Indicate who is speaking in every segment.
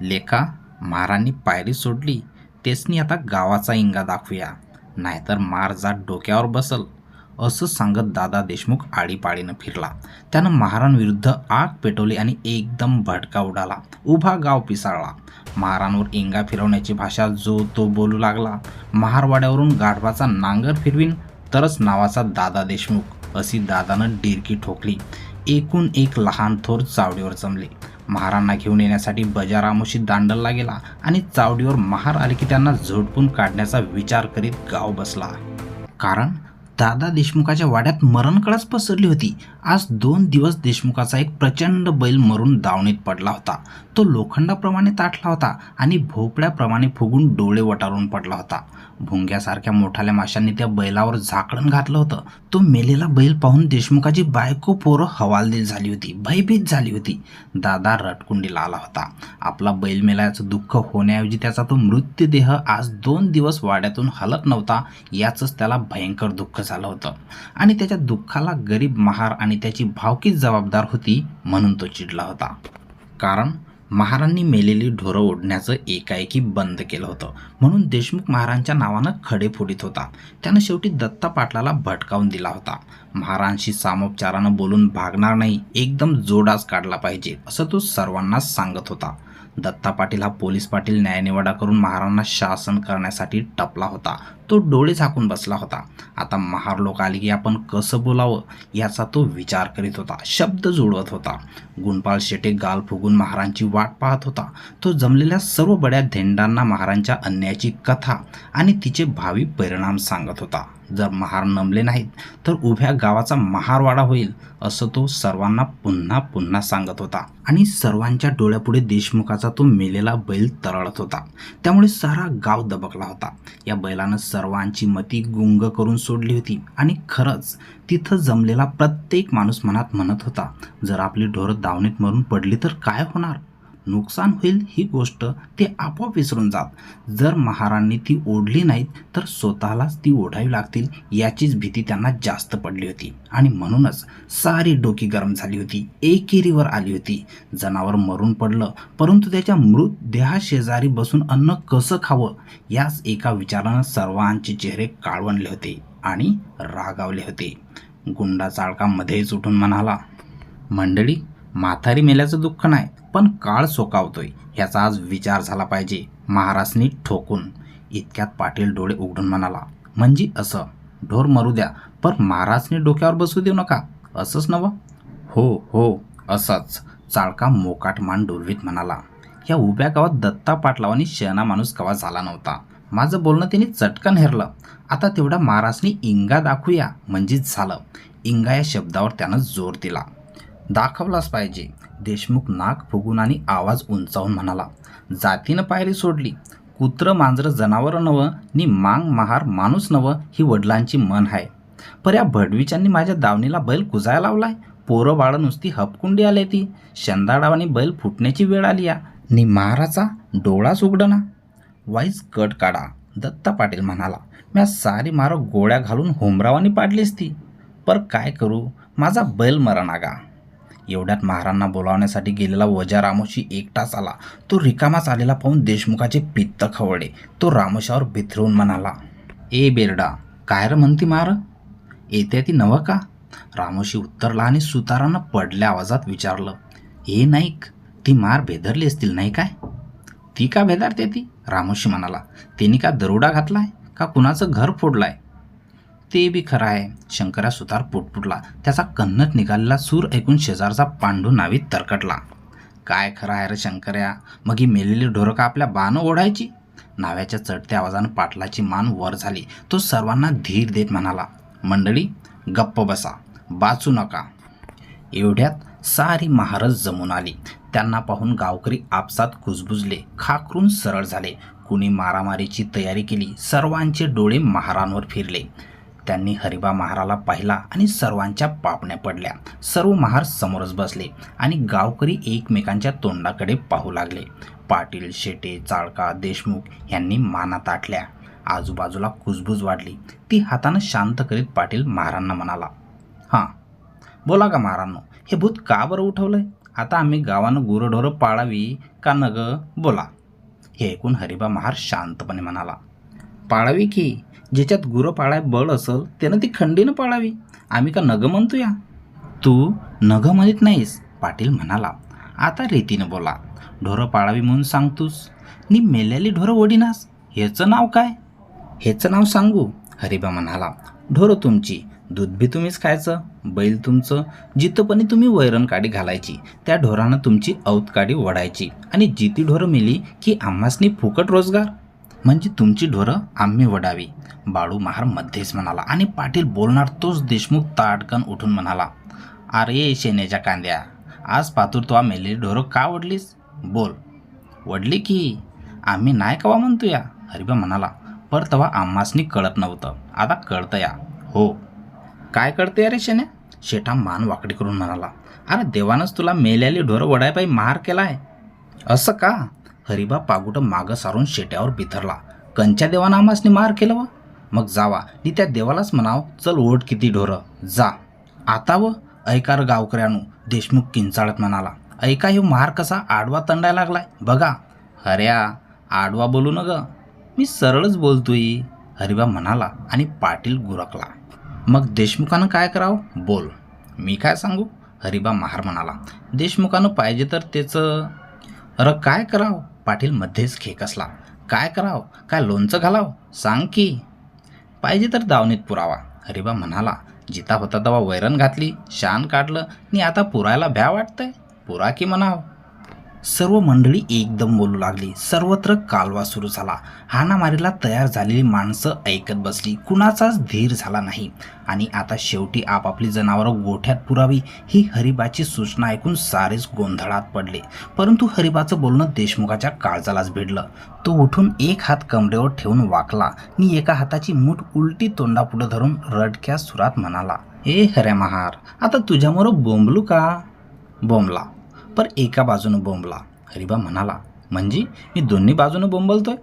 Speaker 1: लेखा मारांनी पायरी सोडली. तेसनी आता गावाचा इंगा दाखवूया. नाहीतर मार जात डोक्यावर बसल. असं सांगत दादा देशमुख आळीपाळीनं फिरला. त्यानं महारांविरुद्ध आग पेटवली आणि एकदम भडका उडाला. उभा गाव पिसाळला. महारांवर इंगा फिरवण्याची भाषा जो तो बोलू लागला. महारवाड्यावरून गाढवाचा नांगर फिरवीन तरच नावाचा दादा देशमुख अशी दादानं डिरकी ठोकली. एकूण एक लहान थोर चावडीवर जमले. महारांना घेऊन येण्यासाठी बजारामोशी दांडलला गेला आणि चावडीवर महार आले की त्यांना झोडपून काढण्याचा विचार करीत गाव बसला. कारण दादा देशमुखाच्या वाड्यात मरणकळाच पसरली होती. आज दोन दिवस देशमुखाचा एक प्रचंड बैल मरून दावणीत पडला होता. तो लोखंडाप्रमाणे ताटला होता आणि भोपळ्याप्रमाणे फुगून डोळे वटारून पडला होता. भुंग्यासारख्या मोठाल्या माशांनी त्या बैलावर झाकळण घातलं होतं. तो मेलेला बैल पाहून देशमुखाची बायको पोरं हवालदिल झाली होती भयभीत झाली होती. दादा रटकुंडीला आला होता. आपला बैल मेल्याचं दुःख होण्याऐवजी त्याचा तो मृत्यूदेह आज दोन दिवस वाड्यातून हलत नव्हता याचंच त्याला भयंकर दुःख झालं होतं. आणि त्याच्या दुःखाला गरीब महार आणि त्याची भावकीच जबाबदार होती म्हणून तो चिडला होता. कारण महारांनी मेलेली ढोरं ओढण्याचं एकाएकी बंद केलं होतं. म्हणून देशमुख महारांच्या नावानं खडे फोडीत होता. त्यानं शेवटी दत्ता पाटलाला भटकावून दिला होता. महारांशी सामोपचारानं बोलून भागणार नाही एकदम जोडाच काढला पाहिजे असं तो सर्वांना सांगत होता. दत्ता पाटील हा पोलीस पाटील न्यायनिवाडा करून महाराणांना शासन करण्यासाठी टपला होता. तो डोळे झाकून बसला होता. आता महार लोक आले की आपण कसं बोलावं याचा तो विचार करीत होता. शब्द जुळवत होता. गुणपाल शेटे गाल फुगून महारांची वाट पाहत होता. तो जमलेल्या सर्व बड्या धेंडांना महारांच्या अन्यायाची कथा आणि तिचे भावी परिणाम सांगत होता. जर महार नमले नाहीत तर उभ्या गावाचा महारवाडा होईल असं तो सर्वांना पुन्हा पुन्हा सांगत होता. आणि सर्वांच्या डोळ्यापुढे देशमुखाचा तो मेलेला बैल तरळत होता. त्यामुळे सारा गाव दबकला होता. या बैलानं सर्वांची मती गुंग करून सोडली होती. आणि खरंच तिथं जमलेला प्रत्येक माणूस मनात म्हणत होता जर आपली ढोरं दावणीत मरून पडली तर काय होणार? नुकसान होईल ही गोष्ट ते आपोआप विसरून जात जर महारांनी ती ओढली नाहीत तर स्वतःलाच ती ओढावी लागतील याचीच भीती त्यांना जास्त पडली होती. आणि म्हणूनच सारी डोकी गरम झाली होती एकेरीवर आली होती. जनावर मरून पडलं परंतु त्याच्या मृत देहाशेजारी बसून अन्न कसं खावं याच एका विचारानं सर्वांचे चेहरे काळवणले होते आणि रागावले होते. गुंडा चाळका मध्येच उठून म्हणाला मंडळी म्हातारी मेल्याचं दुःख नाही पण काळ सोकावतोय याचा आज विचार झाला पाहिजे महाराजनी ठोकून. इतक्यात पाटील डोळे उघडून म्हणाला म्हणजे असं? ढोर मरू द्या पण महाराजने डोक्यावर बसू देऊ नका असंच नवं हो हो असंच चाळका मोकाट मान डोलवीत म्हणाला. या उभ्या गावात दत्ता पाटलावानी शहना माणूस कवा झाला नव्हता. माझं बोलणं त्यांनी चटकन हेरलं. आता तेवढा महाराजनी इंगा दाखवूया म्हणजेच झालं. इंगा या शब्दावर त्यानं जोर दिला. दाखवलाच पाहिजे. देशमुख नाक फुगून आणि आवाज उंचावून म्हणाला जातीनं पायरी सोडली. कुत्रं मांजरं जनावरं नवं नि मांग महार माणूस नवं ही वडिलांची मन आहे पर या भडवीच्यांनी माझ्या दावणीला बैल कुजायला लावलाय? पोरं बाळं नुसती हपकुंडी आली ती. शंदाडावानी बैल फुटण्याची वेळ आली या. नि महाराचा डोळाच उघडना वाईज कट काढा दत्ता पाटील म्हणाला. म्या सारी मारं गोळ्या घालून होमरावानी पाडलीस ती. पर काय करू? माझा बैल मरणागा एवढ्यात महारांना बोलावण्यासाठी गेलेला वजा रामोशी एकटाच आला. तो रिकामाच आलेला पाहून देशमुखाचे पित्त खवळे तो रामोशावर बिथरवून म्हणाला ए बेरडा काय र म्हणती मार? येते ती नवं का? रामोशी उत्तरला आणि सुतारानं पडल्या आवाजात विचारलं हे नाईक ती मार भेदरली असतील नाही काय? ती का भेदारते ती? रामोशी म्हणाला तिने का दरोडा घातलाय? का कुणाचं घर फोडलाय? ते बी खरं आहे. शंकरा सुतार पुटपुटला त्याचा कन्नत निघालेला सूर ऐकून शेजारचा पांडू नावी तरकटला. काय खरं आहे रे शंकर्या? मग ही मेलेली ढोरं का आपल्या बानं ओढायची? नाव्याच्या चढत्या आवाजानं पाटलाची मान वर झाली. तो सर्वांना धीर देत म्हणाला मंडळी गप्प बसा. वाचू नका. एवढ्यात सारी महारज जमून आली. त्यांना पाहून गावकरी आपसात कुजबुजले खाकरून सरळ झाले. कुणी मारामारीची तयारी केली सर्वांचे डोळे महारांवर फिरले. त्यांनी हरिबा महाराला पाहिला आणि सर्वांच्या पापण्या पडल्या. सर्व महार समोरच बसले आणि गावकरी एकमेकांच्या तोंडाकडे पाहू लागले. पाटील शेटे चाळका देशमुख यांनी माना ताटल्या आजूबाजूला कुजबूज वाढली. ती हातानं शांत करीत पाटील महारांना म्हणाला हां बोला का महारांनो हे भूत का बरं उठवलंय? आता आम्ही गावानं गुरंढोरं पाळावी का न बोला. हे ऐकून हरिबा महार शांतपणे म्हणाला पाळावी की? ज्याच्यात गुरं पाळाय बळ असल त्यानं ती खंडीनं पाळावी. आम्ही का नग म्हणतो या? तू नग म्हणत नाहीस पाटील म्हणाला. आता रीतीनं बोला ढोरं पाळावी म्हणून सांगतोस? नी मेलेली ढोरं ओढिनास ह्याचं नाव काय? ह्याचं नाव सांगू? हरिबा म्हणाला ढोरं तुमची दूध बी तुम्हीच खायचं बैल तुमचं जिथंपणी तुम्ही वैरण काडी घालायची त्या ढोरानं तुमची औत काडी वडायची आणि जिती ढोरं मिली की आम्हासनी फुकट रोजगार. म्हणजे तुमची ढोरं आम्ही वडावी. बाळू महार मध्येच म्हणाला आणि पाटील बोलणार तोच देशमुख ताडकन उठून म्हणाला अरे शेण्याच्या कांद्या आज पातूर तो मेलेली ढोरं का वडलीस बोल. वडली की आम्ही नाही कवा म्हणतो या हरिबा म्हणाला पर तेव्हा आम्हासनी कळत नव्हतं. आता कळतं या. हो. काय कळते अरे शेण्या शेठा मान वाकडी करून म्हणाला अरे देवानंच तुला मेल्याली ढोरं वडायपायी मार केलाय. असं का? हरिबा पागुटं मागं सारून शेट्यावर बिथरला. कंच्या देवानं आम्हासनी मार केलं व मग जावा नी त्या देवालाच म्हणाव चल ओढ किती ढोरं. जा. आता व ऐकार गावकऱ्यानू देशमुख किंचाळत म्हणाला. ऐका ह्यो मार कसा आडवा तंडायला लागलाय? बघा. हऱ्या आडवा बोलू न ग मी सरळच बोलतोय. हरिबा म्हणाला आणि पाटील गुरकला. मग देशमुखानं काय करावं? बोल. मी काय सांगू? हरिबा महार म्हणाला. देशमुखानं पाहिजे तर त्याचं अरे काय करावं? पाटील मध्येच खेकसला काय करावं? काय लोणचं घालाव? सांग की. पाहिजे तर दावणीत पुरावा. हरिबा म्हणाला. जिता होता तेव्हा वैरण घातली. शान काढलं. आणि आता पुरायला भ्या वाटतंय. पुरा की म्हणाव? सर्व मंडळी एकदम बोलू लागली. सर्वत्र कालवा सुरू झाला. हाणामारीला तयार झालेली माणसं ऐकत बसली. कुणाचाच धीर झाला नाही. आणि आता शेवटी आपापली जनावरं गोठ्यात पुरावी ही हरिबाची सूचना ऐकून सारेच गोंधळात पडले. परंतु हरिबाचं बोलणं देशमुखाच्या काळजालाच भिडलं. तो उठून एक हात कमरेवर ठेवून वाकला. आणि एका हाताची मूठ उलटी तोंडापुढं धरून रडक्या सुरात म्हणाला ए हरे महार आता तुझ्यामोर बोंबलू का? बोंबला. पर एका बाजूनं बोंबला. हरिबा म्हणाला म्हणजे मी दोन्ही बाजूनं बोंबलतोय?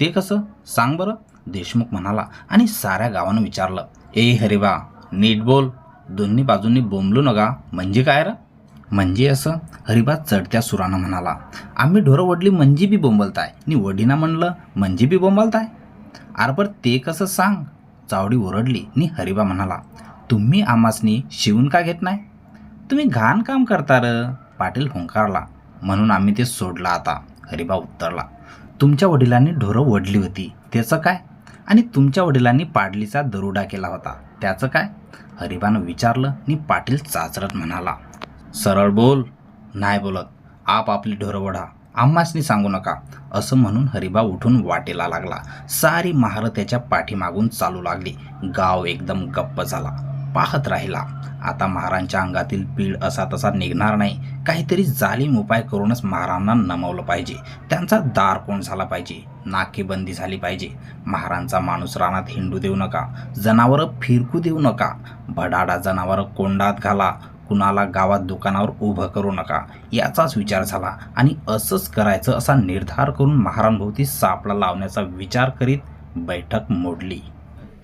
Speaker 1: ते कसं? सांग बरं. देशमुख म्हणाला आणि साऱ्या गावानं विचारलं ए हरिबा नीट बोल. दोन्ही बाजूंनी बोंबलू नका. म्हणजे काय र? म्हणजे असं. हरिबा चढत्या सुरानं म्हणाला आम्ही ढोरं वडली म्हणजे बी बोंबलताय. नि वडीना म्हणलं म्हणजे बी बोंबलताय? अरे पर ते कसं सांग. चावडी ओरडली. नि हरिबा म्हणाला तुम्ही आमासनी शिवून का घेत नाही तुम्ही घाण काम करता र. पाटील हुंकारला. म्हणून आम्ही ते सोडलं आता. हरिबा उत्तरला तुमच्या वडिलांनी ढोरं वडली होती. त्याचं काय? आणि तुमच्या वडिलांनी पाडलीचा दरोडा केला होता. त्याचं काय? हरिबानं विचारलं आणि पाटील चाचरत म्हणाला सरळ बोल. नाही बोलत. आप आपली ढोरं वढा आम्हासनी सांगू नका. असं म्हणून हरिबा उठून वाटेला लागला. सारी महारं त्याच्या पाठीमागून चालू लागली. गाव एकदम गप्प झाला. पाहत राहिला. आता महारांच्या अंगातील पीळ असा तसा निघणार नाही. काहीतरी जालीम उपाय करूनच महारांना नमवलं पाहिजे. त्यांचा दार कोण झाला पाहिजे? नाकेबंदी झाली पाहिजे. महारांचा माणूस रानात हिंडू देऊ नका. जनावरं फिरकू देऊ नका. भडाडा जनावरं कोंडात घाला. कुणाला गावात दुकानावर उभं करू नका. याचाच विचार झाला आणि असंच करायचं असा निर्धार करून महारांभोवती सापळा लावण्याचा विचार करीत बैठक मोडली.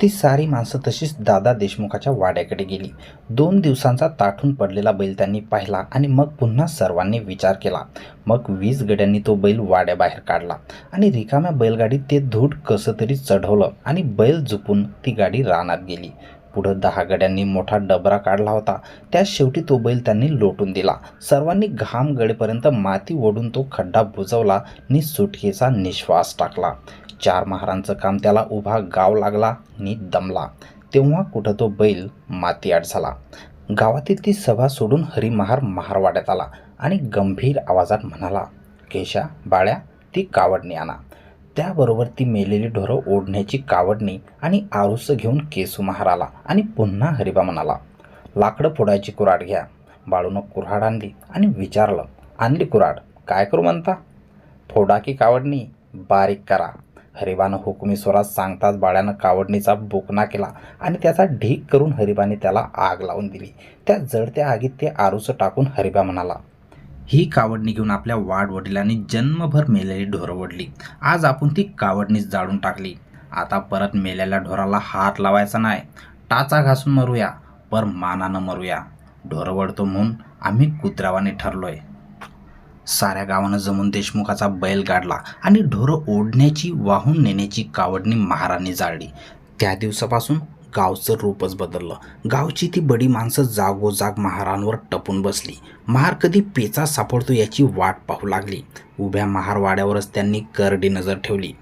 Speaker 1: ती सारी माणसं तशीच दादा देशमुखाच्या वाड्याकडे गेली. दोन दिवसांचा ताठून पडलेला बैल त्यांनी पाहिला आणि मग पुन्हा सर्वांनी विचार केला. मग वीस गड्यांनी तो बैल वाड्याबाहेर काढला आणि रिकाम्या बैलगाडीत ते धूट कसं तरी चढवलं आणि बैल झुपून ती गाडी रानात गेली. पुढं दहा गड्यांनी मोठा डबरा काढला होता. त्या शेवटी तो बैल त्यांनी लोटून दिला. सर्वांनी घाम गडेपर्यंत माती ओढून तो खड्डा बुजवला. नि सुटकेचा निश्वास टाकला. चार महारांचं काम त्याला उभा गाव लागला आणि दमला. तेव्हा कुठं तो बैल मातीआट झाला. गावातील ती सभा सोडून हरिमहार महारवाड्यात आला आणि गंभीर आवाजात म्हणाला केशा बाळ्या ती कावडणी आणा. त्याबरोबर ती मेलेली ढोरं ओढण्याची कावडणी आणि आरुस घेऊन केसू महार आला आणि पुन्हा हरिबा म्हणाला लाकडं फोडायची कुऱ्हाड घ्या. बाळूनं कुऱ्हाड आणली आणि विचारलं आणली कुऱ्हाड? काय करू म्हणता? फोडा की कावडणी? बारीक करा. हरिबानं हुकुमी स्वरात सांगताच बाळ्यानं कावडणीचा बोकना केला आणि त्याचा ढीक करून हरिबाने त्याला आग लावून दिली. त्या जळत्या आगीत ते आरुसं टाकून हरिबा म्हणाला ही कावडणी घेऊन आपल्या वाडवडिलांनी जन्मभर मेलेली ढोरं ओढली. आज आपण ती कावडणीच जाळून टाकली. आता परत मेलेल्या ढोराला हात लावायचा नाही. टाचा घासून मरूया पर मानानं मरूया. ढोरवडतो म्हणून आम्ही कुत्रावाने ठरलोय. साऱ्या गावानं जमून देशमुखाचा बैल गाडला आणि ढोरं ओढण्याची वाहून नेण्याची कावडणी महाराणी जाळली. त्या दिवसापासून गावचं रूपच बदललं. गावची ती बडी माणसं जागोजाग महारांवर टपून बसली. महार कधी पेचा सापडतो याची वाट पाहू लागली. उभ्या महारवाड्यावरच त्यांनी करडी नजर ठेवली.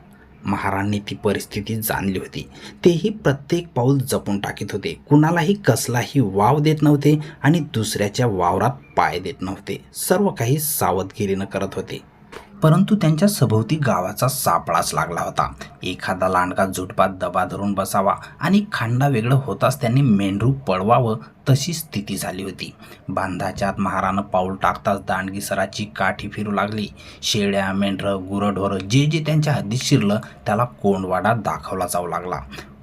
Speaker 1: महारांनी ती परिस्थिती जाणली होती. तेही प्रत्येक पाऊल जपून टाकीत होते. कुणालाही कसलाही वाव देत नव्हते आणि दुसऱ्याच्या वावरात पाय देत नव्हते. सर्व काही सावधगिरीनं करत होते. परंतु त्यांच्या सभोवती गावाचा सापळाच लागला होता. एखादा लांडगा झुटपात दबा धरून बसावा आणि खांडा वेगळं होताच त्यांनी मेंढरू पळवावं तशी स्थिती झाली होती. बांधाच्या आत महारानं पाऊल टाकताच दांडगीसराची काठी फिरू लागली. शेळ्या मेंढरं गुरंढोरं जे जे त्यांच्या हद्दीत शिरलं त्याला कोंडवाडा दाखवला जाऊ लागला.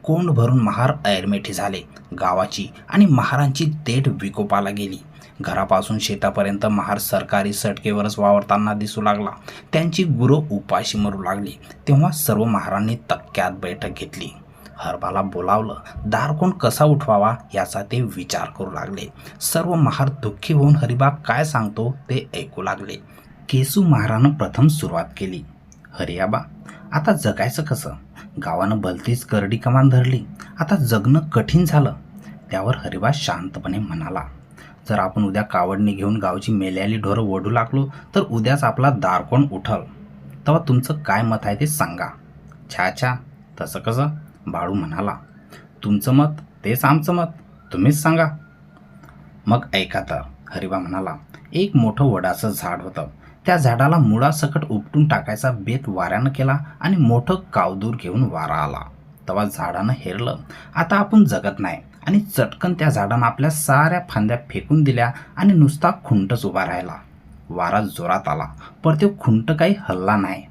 Speaker 1: कोंड भरून महार ऐरमेठी झाले. गावाची आणि महारांची देठ विकोपाला गेली. घरापासून शेतापर्यंत महार सरकारी सटकेवरच वावरताना दिसू लागला. त्यांची गुरु उपाशी मरू लागली. तेव्हा सर्व महारांनी तक्क्यात बैठक घेतली. हरबाला बोलावलं दार कोण कसा उठवावा याचा ते विचार करू लागले. सर्व महार दुःखी होऊन हरिबा काय सांगतो ते ऐकू लागले. केसू महारानं प्रथम सुरुवात केली. हरियाबा आता जगायचं कसं? गावानं भलतीच करडी कमान धरली. आता जगणं कठीण झालं. त्यावर हरिबा शांतपणे म्हणाला जर आपण उद्या कावडणी घेऊन गावची मेल्याली ढोरं ओढू लागलो तर उद्याच आपला दारकोण उठल. तेव्हा तुमचं काय मत आहे ते सांगा. छा छा तसं कसं? बाळू म्हणाला तुमचं मत तेच आमचं मत तुम्हीच सांगा. मग ऐका तर हरिबा म्हणाला एक मोठं वडाचं झाड होतं. त्या झाडाला मुळासकट उपटून टाकायचा बेत वाऱ्यानं केला आणि मोठं कावदूर घेऊन वारा आला. तेव्हा झाडानं हेरलं आता आपण जगत नाही. आणि चटकन त्या झाडानं आपल्या साऱ्या फांद्या फेकून दिल्या आणि नुसता खुंटच उभा राहिला. वारा जोरात आला पर तो खुंट काही हल्ला नाही.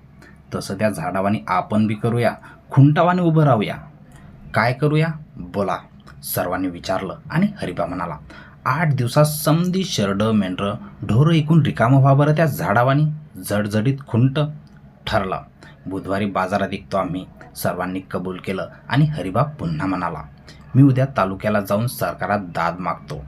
Speaker 1: तसं त्या झाडावानी आपण बी करूया खुंटावाने उभं राहूया. काय करूया? बोला. सर्वांनी विचारलं आणि हरिबा म्हणाला आठ दिवसात समधी शरड मेंढरं ढोरं ऐकून रिकामं व्हा बरं त्या झाडावानी. जडजडीत खुंट ठरलं. बुधवारी बाजारात विकतो आम्ही. सर्वांनी कबूल केलं आणि हरिबा पुन्हा म्हणाला मी उद्या तालुक्याला जाऊन सरकारात दाद मागतो.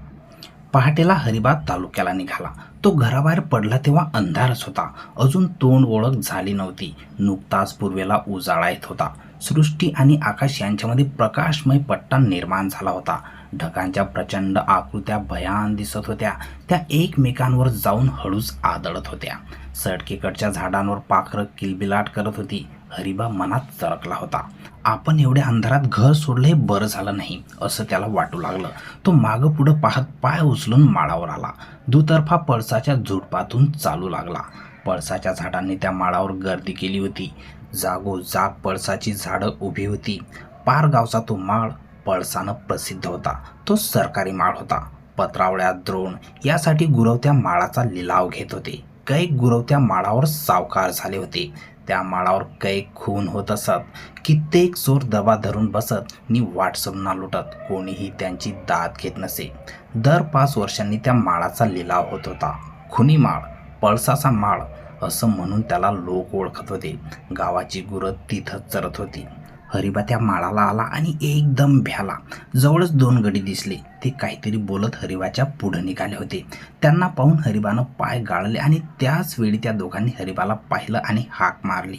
Speaker 1: पहाटेला हरिबा तालुक्याला निघाला. तो घराबाहेर पडला तेव्हा अंधारच होता. अजून तोंड ओळख झाली नव्हती. नुकताच पूर्वेला उजाळा येत होता. सृष्टी आणि आकाश यांच्यामध्ये प्रकाशमय पट्टा निर्माण झाला होता. ढगांच्या प्रचंड आकृत्या भयान दिसत होत्या. त्या एकमेकांवर जाऊन हळूच आदळत होत्या. सडकेकडच्या झाडांवर पाखरं किलबिलाट करत होती. हरिबा मनात चरकला होता. आपण एवढ्या अंधारात घर सोडलं हे बरं झालं नाही असं त्याला वाटू लागलं. तो मागं पुढं पाहत पाय उचलून माळावर आला. दुतर्फा पळसाच्या झुडपातून चालू लागला. पळसाच्या झाडांनी त्या माळावर गर्दी केली होती. जागोजाग पळसाची झाडं उभी होती. पार गावचा तो माळ पळसानं प्रसिद्ध होता. तो सरकारी माळ होता. पत्रावळ्या द्रोण यासाठी गुरवत्या माळाचा लिलाव घेत होते. कैक गुरवत्या माळावर सावकार झाले होते. त्या माळावर कैक खून होत असत. कित्येक चोर दबा धरून बसत नि वाटसमना लुटत. कोणीही त्यांची दाद घेत नसे. दर पाच वर्षांनी त्या माळाचा लिलाव होत होता. खुनी माळ पळसाचा माळ असं म्हणून त्याला लोक ओळखत होते. गावाची गुरं तिथंच चरत होती. हरिबा त्या माळाला आला आणि एकदम भ्याला. जवळच दोन गडी दिसले. ते काहीतरी बोलत हरिबाच्या पुढं निघाले होते. त्यांना पाहून हरिबानं पाय गाळले आणि त्याच वेळी त्या दोघांनी हरिबाला पाहिलं आणि हाक मारली.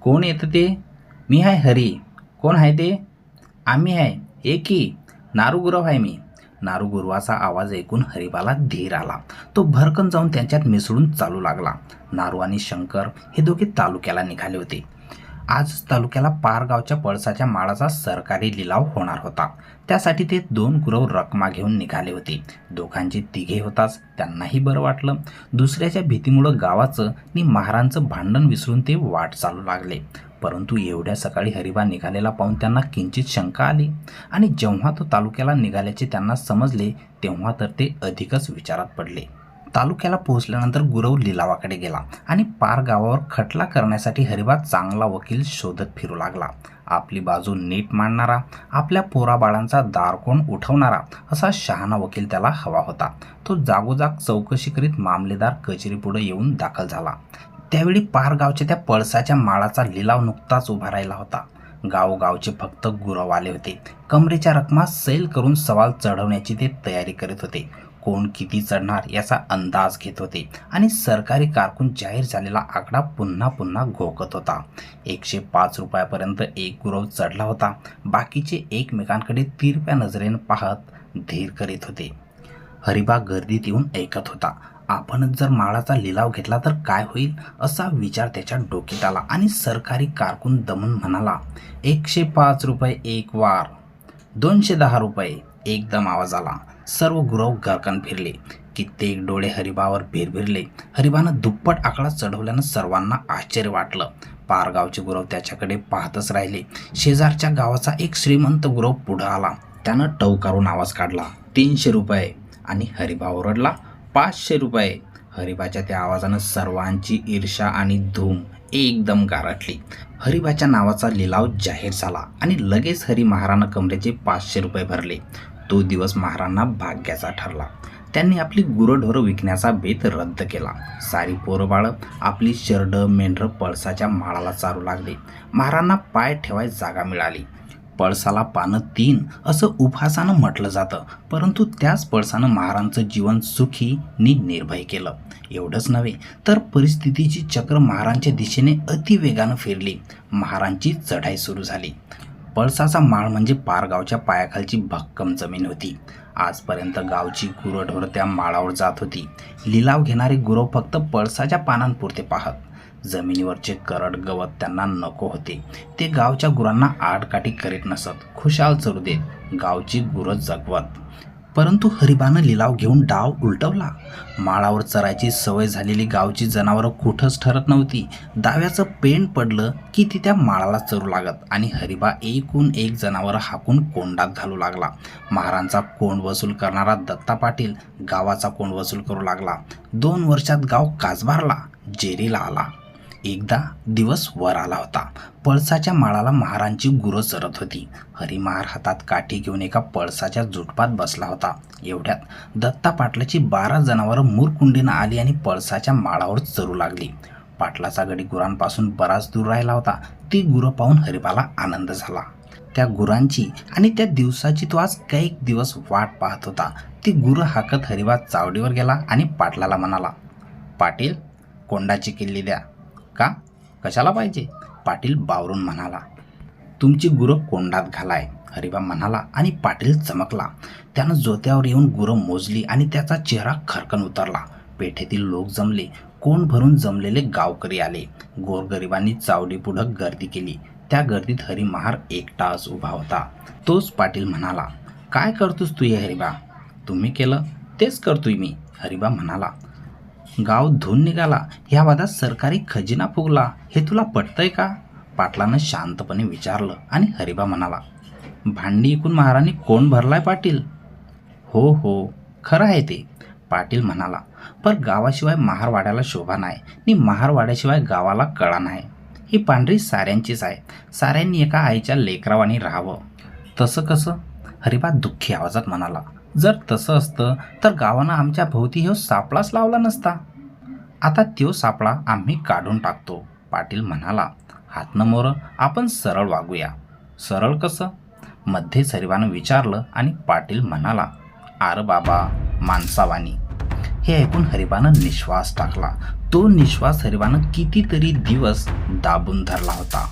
Speaker 1: कोण येतं ते? मी आहे हरी. कोण आहे ते? आम्ही आहे एकी नारूगुरव आहे मी. नारूगुरवाचा आवाज ऐकून हरिबाला धीर आला. तो भरकन जाऊन त्यांच्यात मिसळून चालू लागला. नारू आणि शंकर हे दोघे तालुक्याला निघाले होते. आज तालुक्याला पारगावच्या पळसाच्या माळाचा सरकारी लिलाव होणार होता. त्यासाठी ते दोन गुरव रकमा घेऊन निघाले होते. दोघांचे तिघे होताच त्यांनाही बरं वाटलं. दुसऱ्याच्या भीतीमुळं गावाचं आणि महारांचं भांडण विसरून ते वाट चालू लागले. परंतु एवढ्या सकाळी हरिबा निघालेला पाहून त्यांना किंचित शंका आली आणि जेव्हा तो तालुक्याला निघाल्याचे त्यांना समजले तेव्हा तर ते अधिकच विचारात पडले. तालुक्याला पोहोचल्यानंतर गुरव लिलावाकडे गेला आणि पार गावावर खटला करण्यासाठी हरिबा चांगला वकील शोधत फिरू लागला. आपली बाजू नीट मांडणारा आपल्या पोराबाळांचा दारकोण उठवणारा असा शहाणा वकील त्याला हवा होता. तो जागोजाग चौकशी करीत मामलेदार कचेरीपुढे येऊन दाखल झाला. त्यावेळी पार गावच्या त्या पळसाच्या माळाचा लिलाव नुकताच उभा राहिला होता. गावोगावचे फक्त गुरव आले होते. कमरेच्या रकमा सैल करून सवाल चढवण्याची ते तयारी करीत होते. कोण किती चढणार याचा अंदाज घेत होते. आणि सरकारी कारकून जाहीर झालेला आकडा पुन्हा पुन्हा घोकत होता. एकशे पाच रुपयापर्यंत एक गुरव चढला होता. बाकीचे एकमेकांकडे तिरप्या नजरेनं पाहत धीर करीत होते. हरिबा गर्दीत येऊन ऐकत होता आपणच जर माळाचा लिलाव घेतला तर काय होईल? असा विचार त्याच्या डोक्यात आला आणि सरकारी कारकून दमून म्हणाला एकशे पाच रुपये एक वार दोनशे दहा रुपये एकदम आवाज आला. सर्व गुरव गरकन फिरले. कित्येक डोळे हरिबावर भिरभिरले. हरिबानं दुप्पट आकडा चढवल्यानं सर्वांना आश्चर्य वाटलं. पारगावचे गुरव त्याच्याकडे पाहतच राहिले. शेजारच्या गावाचा एक श्रीमंत गुरव पुढं आला. त्यानं टवकारून आवाज काढला. तीनशे रुपये. आणि हरिबा ओरडला पाचशे रुपये. हरिबाच्या त्या आवाजानं सर्वांची ईर्षा आणि धूम एकदम गारटली हरिबाच्या नावाचा लिलाव जाहीर झाला आणि लगेच हरी महाराणा कमरेचे पाचशे रुपये भरले. तो दिवस महारांना भाग्याचा ठरला. त्यांनी आपली गुरंढोरं विकण्याचा बेत रद्द केला. सारी पोरबाळं आपली शर्ड मेंढरं पळसाच्या माळाला चारू लागली. महारांना पाय ठेवाय जागा मिळाली. पळसाला पानं तीन असं उपहासानं म्हटलं जातं. परंतु त्याच पळसानं महारांचं जीवन सुखी नि निर्भय केलं. एवढंच नव्हे तर परिस्थितीची चक्र महारांच्या दिशेने अतिवेगानं फिरली. महारांची चढाई सुरू झाली. पळसाचा माळ म्हणजे पारगावच्या पायाखालची भक्कम जमीन होती. आजपर्यंत गावची गुरंढोरं त्या माळावर जात होती. लिलाव घेणारे गुरव फक्त पळसाच्या पानांपुरते पाहत. जमिनीवरचे करड गवत त्यांना नको होते. ते गावच्या गुरांना आडकाठी करीत नसत. खुशाल चरू देत गावची गुरं जगवत. परंतु हरिबानं लिलाव घेऊन डाव उलटवला. माळावर चरायची सवय झालेली गावची जनावरं कुठंच ठरत नव्हती. दाव्याचं पेंड पडलं की ती त्या माळाला चरू लागत आणि हरिबा एकूण एक जनावरं हाकून कोंडात घालू लागला. महारांचा कोंड वसूल करणारा दत्ता पाटील गावाचा कोंड वसूल करू लागला. दोन वर्षात गाव काजबारला जेरीला आला. एकदा दिवस वर आला होता. पळसाच्या माळाला महारांची गुरं चरत होती. हरिमहार हातात काठी घेऊन एका पळसाच्या झुटपात बसला होता. एवढ्यात दत्ता पाटलाची बारा जनावरं मूरकुंडीनं आली आणि पळसाच्या माळावर चरू लागली. पाटलाचा गडी गुरांपासून बराच दूर राहिला होता. ती गुरं पाहून हरिबाला आनंद झाला. त्या गुरांची आणि त्या दिवसाची तो आज कैक दिवस वाट पाहत होता. ती गुरं हाकत हरिबा चावडीवर गेला आणि पाटलाला म्हणाला पाटील कोंडाची किल्ली द्या. का? कशाला पाहिजे? पाटील बावरून म्हणाला तुमची गुरं कोंडात घालाय. हरिबा म्हणाला आणि पाटील चमकला. त्यानं जोत्यावर येऊन गुरं मोजली आणि त्याचा चेहरा खरकन उतरला. पेठेतील लोक जमले. कोण भरून जमलेले गावकरी आले. गोरगरिबांनी चावडीपुढं गर्दी केली. त्या गर्दीत हरी महार एकटाच उभा होता. तोच पाटील म्हणाला काय करतोस तू हे हरिबा? तुम्ही केलं तेच करतोय मी. हरिबा म्हणाला गाव धुवून निघाला ह्या वादात सरकारी खजिना फुगला हे तुला पटतंय का? पाटलानं शांतपणे विचारलं आणि हरिबा म्हणाला भांडी इकून महाराणी कोण भरलाय पाटील? हो हो खरं आहे ते पाटील म्हणाला पर गावाशिवाय महारवाड्याला शोभा नाही आणि महारवाड्याशिवाय गावाला कळा नाही. ही पांढरी साऱ्यांचीच आहे साऱ्यांनी एका आईच्या लेकरावानी राहावं. तसं कसं? हरिबा दुःखी आवाजात म्हणाला जर तसं असतं तर गावानं आमच्या भोवती हो सापळाच लावला नसता. आता त्यो सापळा आम्ही काढून टाकतो. पाटील म्हणाला हातनं मोरं आपण सरळ वागूया. सरळ कसं? मध्ये हरिबानं विचारलं आणि पाटील म्हणाला आर बाबा माणसावानी. हे ऐकून हरिबानं निश्वास टाकला. तो निश्वास हरिबानं कितीतरी दिवस दाबून धरला होता.